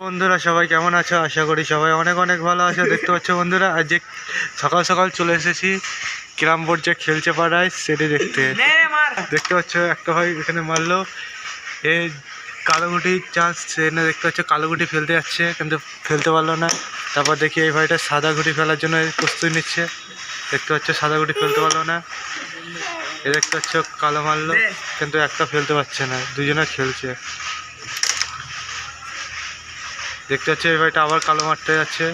বন্ধুরা সবাই কেমন আছো? আশা করি সবাই অনেক অনেক ভালো আছো। দেখতে পাচ্ছ বন্ধুরা আজ যে সকাল সকাল চলে এসেছি ক্রাম বোর্ড যে খেলছে পাড়ায় সেটি দেখতে। দেখতে পাচ্ছ একটা ভাই এখানে মারলো। এ কালোগুটি চান্স এনে দেখতে পাচ্ছ কালোগুটি ফেলতে যাচ্ছে কিন্তু ফেলতে পারল না। তারপর দেখি এই ভাইটা সাদা গুটি ফেলার জন্য প্রস্তুতি নিচ্ছে। দেখতে পাচ্ছ সাদা গুটি ফেলতে পারল না। এ দেখতে পাচ্ছ কালো মারলো কিন্তু একটা ফেলতে পারছে না। দুজনে খেলছে। দেখতে পাচ্ছি এই ভাইটা আবার কালো মারতে যাচ্ছে।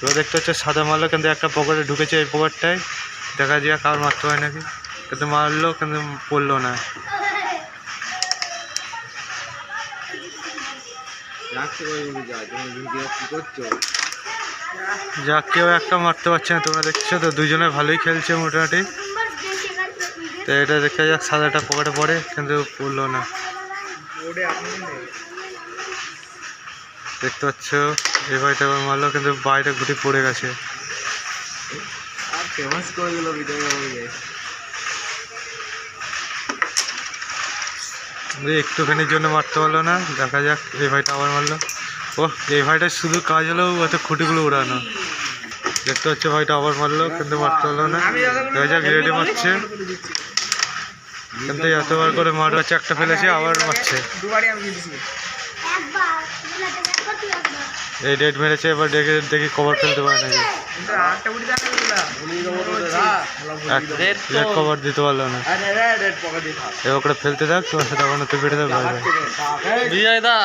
এবার দেখতে হচ্ছে সাদা মারলো কিন্তু একটা পকেটে ঢুকেছে এই পকেটটায়। দেখা যায় কার মারতে হয় নাকি। কিন্তু মারলো কিন্তু পড়ল না। যাক কেউ একটা মারতে পারছে না তোমরা দেখছ তো দুজনে ভালোই খেলছে মোটামুটি। তো এটা দেখা যাক সাদাটা পকেটে পড়ে কিন্তু পড়ল না। দেখতে পাচ্ছ এ ভাইটা আবার মারলো কিন্তু বাইরে গুটি পড়ে গেছে। একটুখানির জন্য মারতে পারল না দেখা যাক এই ভাইটা আবার মারলো। ও এই ভাইটার শুধু কাজ হলো ওতে খুঁটিগুলো উড়ানো। দেখতে হচ্ছে ভাইটা আবার মারলো কিন্তু মারতে পারল না। দেখা যাক রেডি মারছে। কিন্তু এতবার করে মার হচ্ছে একটা ফেলেছে আবার মারছে। এই ডেট মেরেছে এবার দেখে দেখি কভার ফেলতে পারে নাকি। কভার দিতে পারল না। থাক। এবার করে ফেলতে থাক তোমার সাথে আমার তো বেড়ে দেবে বিজয় দা।